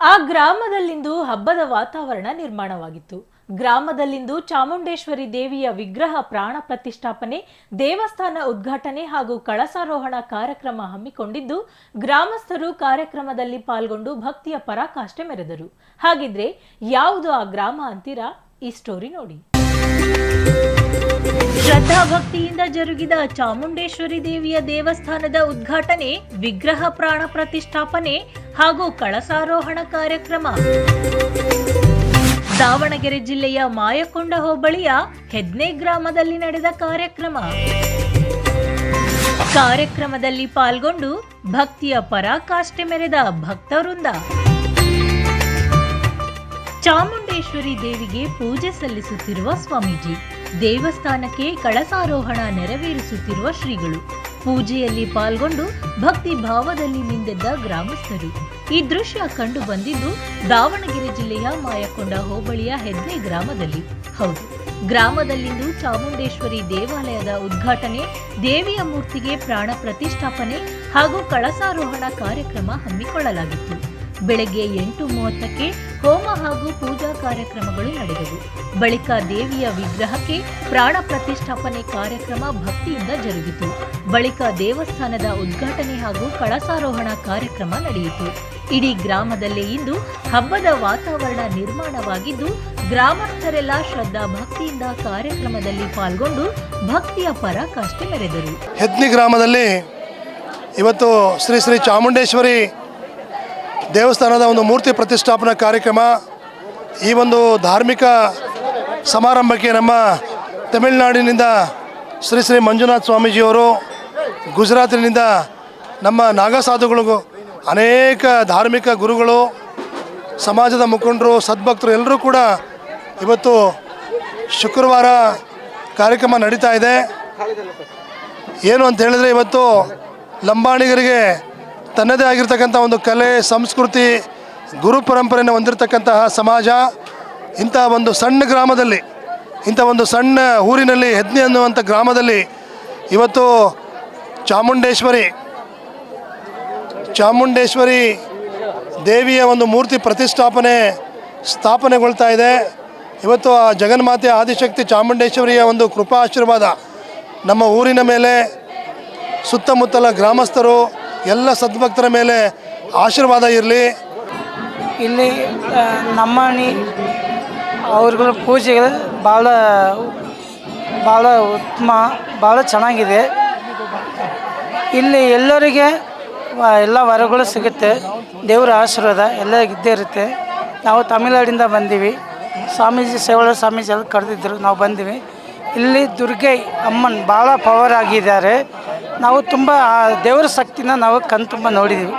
ಆ ಗ್ರಾಮದಲ್ಲಿಂದು ಹಬ್ಬದ ವಾತಾವರಣ ನಿರ್ಮಾಣವಾಗಿತ್ತು. ಗ್ರಾಮದಲ್ಲಿಂದು ಚಾಮುಂಡೇಶ್ವರಿ ದೇವಿಯ ವಿಗ್ರಹ ಪ್ರಾಣ ಪ್ರತಿಷ್ಠಾಪನೆ, ದೇವಸ್ಥಾನ ಉದ್ಘಾಟನೆ ಹಾಗೂ ಕಳಸಾರೋಹಣ ಕಾರ್ಯಕ್ರಮ ಹಮ್ಮಿಕೊಂಡಿದ್ದು, ಗ್ರಾಮಸ್ಥರು ಕಾರ್ಯಕ್ರಮದಲ್ಲಿ ಪಾಲ್ಗೊಂಡು ಭಕ್ತಿಯ ಪರಾಕಾಷ್ಠೆ ಮೆರೆದರು. ಹಾಗಿದ್ರೆ ಯಾವುದು ಆ ಗ್ರಾಮ ಅಂತೀರಾ? ಈ ಸ್ಟೋರಿ ನೋಡಿ. ಶ್ರದ್ಧಾ ಭಕ್ತಿಯಿಂದ ಜರುಗಿದ ಚಾಮುಂಡೇಶ್ವರಿ ದೇವಿಯ ದೇವಸ್ಥಾನದ ಉದ್ಘಾಟನೆ, ವಿಗ್ರಹ ಪ್ರಾಣ ಪ್ರತಿಷ್ಠಾಪನೆ ಹಾಗೂ ಕಳಸಾರೋಹಣ ಕಾರ್ಯಕ್ರಮ. ದಾವಣಗೆರೆ ಜಿಲ್ಲೆಯ ಮಾಯಕೊಂಡ ಹೋಬಳಿಯ ಹೆದ್ನೆ ಗ್ರಾಮದಲ್ಲಿ ನಡೆದ ಕಾರ್ಯಕ್ರಮ. ಕಾರ್ಯಕ್ರಮದಲ್ಲಿ ಪಾಲ್ಗೊಂಡು ಭಕ್ತಿಯ ಪರಾಕಾಷ್ಠೆ ಮೆರೆದ ಭಕ್ತವೃಂದ. ಚಾಮುಂಡೇಶ್ವರಿ ದೇವಿಗೆ ಪೂಜೆ ಸಲ್ಲಿಸುತ್ತಿರುವ ಸ್ವಾಮೀಜಿ. ದೇವಸ್ಥಾನಕ್ಕೆ ಕಳಸಾರೋಹಣ ನೆರವೇರಿಸುತ್ತಿರುವ ಶ್ರೀಗಳು. ಪೂಜೆಯಲ್ಲಿ ಪಾಲ್ಗೊಂಡು ಭಕ್ತಿ ಭಾವದಲ್ಲಿ ಮಿಂದೆದ್ದ ಗ್ರಾಮಸ್ಥರು. ಈ ದೃಶ್ಯ ಕಂಡು ಬಂದಿದ್ದು ದಾವಣಗೆರೆ ಜಿಲ್ಲೆಯ ಮಾಯಕೊಂಡ ಹೋಬಳಿಯ ಹೆದ್ದೆ ಗ್ರಾಮದಲ್ಲಿ. ಹೌದು, ಗ್ರಾಮದಲ್ಲಿಂದು ಚಾಮುಂಡೇಶ್ವರಿ ದೇವಾಲಯದ ಉದ್ಘಾಟನೆ, ದೇವಿಯ ಮೂರ್ತಿಗೆ ಪ್ರಾಣ ಪ್ರತಿಷ್ಠಾಪನೆ ಹಾಗೂ ಕಳಸಾರೋಹಣ ಕಾರ್ಯಕ್ರಮ ಹಮ್ಮಿಕೊಳ್ಳಲಾಗಿತ್ತು. ಬೆಳಗ್ಗೆ ಎಂಟು ಮೂವತ್ತಕ್ಕೆ ಹೋಮ ಹಾಗೂ ಪೂಜಾ ಕಾರ್ಯಕ್ರಮಗಳು ನಡೆದವು. ಬಳಿಕ ದೇವಿಯ ವಿಗ್ರಹಕ್ಕೆ ಪ್ರಾಣ ಪ್ರತಿಷ್ಠಾಪನೆ ಕಾರ್ಯಕ್ರಮ ಭಕ್ತಿಯಿಂದ ಜರುಗಿತು. ಬಳಿಕ ದೇವಸ್ಥಾನದ ಉದ್ಘಾಟನೆ ಹಾಗೂ ಕಳಸಾರೋಹಣ ಕಾರ್ಯಕ್ರಮ ನಡೆಯಿತು. ಇಡೀ ಗ್ರಾಮದಲ್ಲೇ ಇಂದು ಹಬ್ಬದ ವಾತಾವರಣ ನಿರ್ಮಾಣವಾಗಿದ್ದು, ಗ್ರಾಮಸ್ಥರೆಲ್ಲ ಶ್ರದ್ಧಾ ಭಕ್ತಿಯಿಂದ ಕಾರ್ಯಕ್ರಮದಲ್ಲಿ ಪಾಲ್ಗೊಂಡು ಭಕ್ತಿಯ ಪರಾಕಾಷ್ಠೆ ಮೆರೆದರು. ಹೆದ್ನಿ ಗ್ರಾಮದಲ್ಲಿ ಇವತ್ತು ಶ್ರೀ ಶ್ರೀ ಚಾಮುಂಡೇಶ್ವರಿ ದೇವಸ್ಥಾನದ ಒಂದು ಮೂರ್ತಿ ಪ್ರತಿಷ್ಠಾಪನಾ ಕಾರ್ಯಕ್ರಮ, ಈ ಒಂದು ಧಾರ್ಮಿಕ ಸಮಾರಂಭಕ್ಕೆ ನಮ್ಮ ತಮಿಳುನಾಡಿನಿಂದ ಶ್ರೀ ಶ್ರೀ ಮಂಜುನಾಥ ಸ್ವಾಮೀಜಿಯವರು, ಗುಜರಾತಿನಿಂದ ನಮ್ಮ ನಾಗಸಾಧುಗಳಿಗೂ ಅನೇಕ ಧಾರ್ಮಿಕ ಗುರುಗಳು, ಸಮಾಜದ ಮುಖಂಡರು, ಸದ್ಭಕ್ತರು ಎಲ್ಲರೂ ಕೂಡ ಇವತ್ತು ಶುಕ್ರವಾರ ಕಾರ್ಯಕ್ರಮ ನಡೀತಾ ಇದೆ. ಏನು ಅಂತ ಹೇಳಿದ್ರೆ ಇವತ್ತು ಲಂಬಾಣಿಗರಿಗೆ ತನ್ನದೇ ಆಗಿರ್ತಕ್ಕಂಥ ಒಂದು ಕಲೆ, ಸಂಸ್ಕೃತಿ, ಗುರು ಪರಂಪರೆಯನ್ನು ಹೊಂದಿರತಕ್ಕಂತಹ ಸಮಾಜ, ಇಂಥ ಒಂದು ಸಣ್ಣ ಗ್ರಾಮದಲ್ಲಿ, ಇಂಥ ಒಂದು ಸಣ್ಣ ಊರಿನಲ್ಲಿ ಹೆದ್ನಿ ಅನ್ನುವಂಥ ಗ್ರಾಮದಲ್ಲಿ ಇವತ್ತು ಚಾಮುಂಡೇಶ್ವರಿ ಚಾಮುಂಡೇಶ್ವರಿ ದೇವಿಯ ಒಂದು ಮೂರ್ತಿ ಪ್ರತಿಷ್ಠಾಪನೆ ಸ್ಥಾಪನೆಗೊಳ್ತಾ ಇದೆ. ಇವತ್ತು ಆ ಜಗನ್ಮಾತೆ ಆದಿಶಕ್ತಿ ಚಾಮುಂಡೇಶ್ವರಿಯ ಒಂದು ಕೃಪಾ ಆಶೀರ್ವಾದ ನಮ್ಮ ಊರಿನ ಮೇಲೆ ಸುತ್ತಮುತ್ತಲ ಗ್ರಾಮಸ್ಥರು ಎಲ್ಲ ಸದ್ಭಕ್ತರ ಮೇಲೆ ಆಶೀರ್ವಾದ ಇರಲಿ. ಇಲ್ಲಿ ನಮ್ಮನಿ ಅವ್ರಗಳ ಪೂಜೆಗಳು ಭಾಳ ಭಾಳ ಉತ್ತಮ, ಭಾಳ ಚೆನ್ನಾಗಿದೆ. ಇಲ್ಲಿ ಎಲ್ಲರಿಗೆ ಎಲ್ಲ ವರಗಳು ಸಿಗುತ್ತೆ. ದೇವರ ಆಶೀರ್ವಾದ ಎಲ್ಲ ಇದ್ದೇ ಇರುತ್ತೆ. ನಾವು ತಮಿಳ್ನಾಡಿಂದ ಬಂದೀವಿ. ಸ್ವಾಮೀಜಿ ಸೇವಳ ಸ್ವಾಮೀಜಿ ಎಲ್ಲ ಕರೆದಿದ್ದರು ನಾವು ಬಂದೀವಿ. ಇಲ್ಲಿ ದುರ್ಗೈ ಅಮ್ಮನ್ ಭಾಳ ಪವರ್ ಆಗಿದ್ದಾರೆ. ನಾವು ತುಂಬ ದೇವರ ಶಕ್ತಿನ ನಾವು ಕಣ್ತುಂಬ ನೋಡಿದ್ದೀವಿ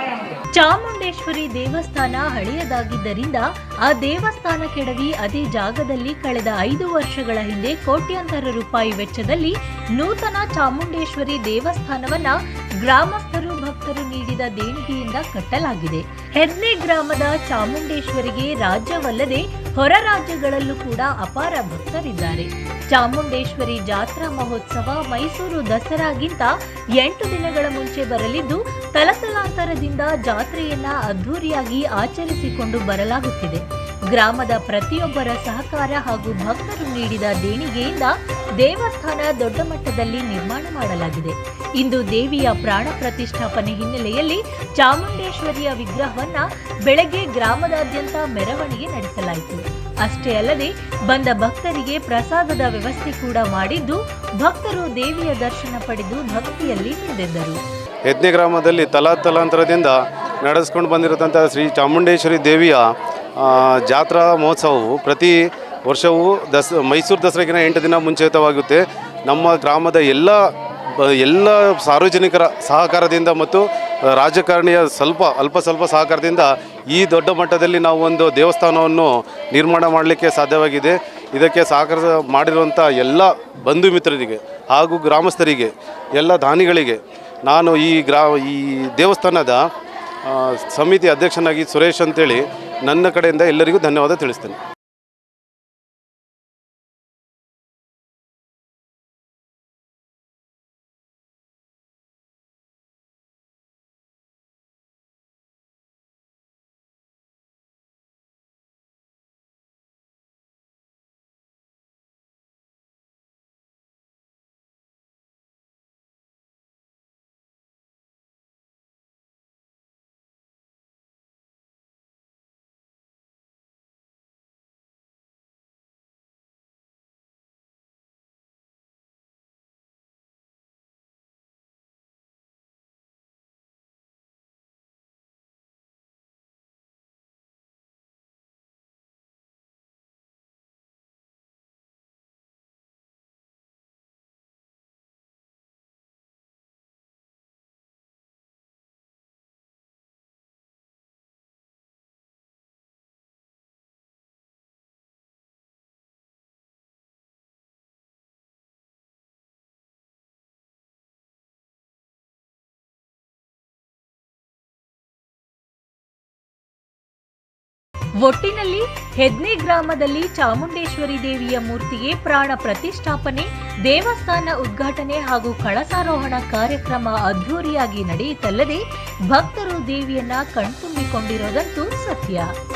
ಚಾಮುಂಡೇಶ್ವರಿ ದೇವಸ್ಥಾನ ಹಳೆಯದಾಗಿದ್ದರಿಂದ ಆ ದೇವಸ್ಥಾನ ಕೆಡವಿ ಅದೇ ಜಾಗದಲ್ಲಿ ಕಳೆದ ಐದು ವರ್ಷಗಳ ಹಿಂದೆ ಕೋಟ್ಯಾಂತರ ರೂಪಾಯಿ ವೆಚ್ಚದಲ್ಲಿ ನೂತನ ಚಾಮುಂಡೇಶ್ವರಿ ದೇವಸ್ಥಾನವನ್ನ ಗ್ರಾಮಸ್ಥರು ಭಕ್ತರು ನೀಡಿದ ದೇಣಿಗೆಯಿಂದ ಕಟ್ಟಲಾಗಿದೆ. ಹೆದ್ನೆ ಗ್ರಾಮದ ಚಾಮುಂಡೇಶ್ವರಿಗೆ ರಾಜ್ಯವಲ್ಲದೆ ಹೊರ ರಾಜ್ಯಗಳಲ್ಲೂ ಕೂಡ ಅಪಾರ ಭಕ್ತರಿದ್ದಾರೆ. ಚಾಮುಂಡೇಶ್ವರಿ ಜಾತ್ರಾ ಮಹೋತ್ಸವ ಮೈಸೂರು ದಸರಾಗಿಂತ ಎಂಟು ದಿನಗಳ ಮುಂಚೆ ಬರಲಿದ್ದು, ತಲತಲಾಂತರದಿಂದ ಜಾತ್ರೆಯನ್ನ ಅದ್ಧೂರಿಯಾಗಿ ಆಚರಿಸಿಕೊಂಡು ಬರಲಾಗುತ್ತಿದೆ. ಗ್ರಾಮದ ಪ್ರತಿಯೊಬ್ಬರ ಸಹಕಾರ ಹಾಗೂ ಭಕ್ತರು ನೀಡಿದ ದೇಣಿಗೆಯಿಂದ ದೇವಸ್ಥಾನ ದೊಡ್ಡ ಮಟ್ಟದಲ್ಲಿ ನಿರ್ಮಾಣ ಮಾಡಲಾಗಿದೆ. ಇಂದು ದೇವಿಯ ಪ್ರಾಣ ಪ್ರತಿಷ್ಠಾಪನೆ ಹಿನ್ನೆಲೆಯಲ್ಲಿ ಚಾಮುಂಡೇಶ್ವರಿಯ ವಿಗ್ರಹವನ್ನ ಬೆಳಗ್ಗೆ ಗ್ರಾಮದಾದ್ಯಂತ ಮೆರವಣಿಗೆ ನಡೆಸಲಾಯಿತು. ಅಷ್ಟೇ ಅಲ್ಲದೆ ಬಂದ ಭಕ್ತರಿಗೆ ಪ್ರಸಾದದ ವ್ಯವಸ್ಥೆ ಕೂಡ ಮಾಡಿದ್ದು, ಭಕ್ತರು ದೇವಿಯ ದರ್ಶನ ಪಡೆದು ಭಕ್ತಿಯಲ್ಲಿ ಮಿಂದೆದ್ದರು ಯಜ್ಞ ಗ್ರಾಮದಲ್ಲಿ ತಲಾ ತಲಾಂತರದಿಂದ ನಡೆಸ್ಕೊಂಡು ಬಂದಿರತಕ್ಕಂಥ ಶ್ರೀ ಚಾಮುಂಡೇಶ್ವರಿ ದೇವಿಯ ಜಾತ್ರಾ ಮಹೋತ್ಸವವು ಪ್ರತಿ ವರ್ಷವೂ ದಸ್, ಮೈಸೂರು ದಸರಾಗಿನ ಎಂಟು ದಿನ ಮುಂಚಿತವಾಗುತ್ತೆ ನಮ್ಮ ಗ್ರಾಮದ ಎಲ್ಲ ಎಲ್ಲ ಸಾರ್ವಜನಿಕರ ಸಹಕಾರದಿಂದ ಮತ್ತು ರಾಜಕಾರಣಿಯ ಸ್ವಲ್ಪ, ಅಲ್ಪ ಸ್ವಲ್ಪ ಸಹಕಾರದಿಂದ ಈ ದೊಡ್ಡ ಮಟ್ಟದಲ್ಲಿ ನಾವು ಒಂದು ದೇವಸ್ಥಾನವನ್ನು ನಿರ್ಮಾಣ ಮಾಡಲಿಕ್ಕೆ ಸಾಧ್ಯವಾಗಿದೆ. ಇದಕ್ಕೆ ಸಹಕಾರ ಮಾಡಿರುವಂಥ ಎಲ್ಲ ಬಂಧು ಮಿತ್ರರಿಗೆ ಹಾಗೂ ಗ್ರಾಮಸ್ಥರಿಗೆ, ಎಲ್ಲ ದಾನಿಗಳಿಗೆ ನಾನು ಈ ಗ್ರಾ, ಈ ದೇವಸ್ಥಾನದ ಸಮಿತಿ ಅಧ್ಯಕ್ಷನಾಗಿ ಸುರೇಶ್ ಅಂತೇಳಿ ನನ್ನ ಕಡೆಯಿಂದ ಎಲ್ಲರಿಗೂ ಧನ್ಯವಾದ ತಿಳಿಸ್ತೇನೆ. ಒಟ್ಟಿನಲ್ಲಿ ಹೆದ್ನೆ ಗ್ರಾಮದಲ್ಲಿ ಚಾಮುಂಡೇಶ್ವರಿ ದೇವಿಯ ಮೂರ್ತಿಗೆ ಪ್ರಾಣ ಪ್ರತಿಷ್ಠಾಪನೆ, ದೇವಸ್ಥಾನ ಉದ್ಘಾಟನೆ ಹಾಗೂ ಕಳಸಾರೋಹಣ ಕಾರ್ಯಕ್ರಮ ಅದ್ಧೂರಿಯಾಗಿ ನಡೆಯಿತಲ್ಲದೆ ಭಕ್ತರು ದೇವಿಯನ್ನ ಕಣ್ತುಂಬಿಕೊಂಡಿರೋದಂತೂ ಸತ್ಯ.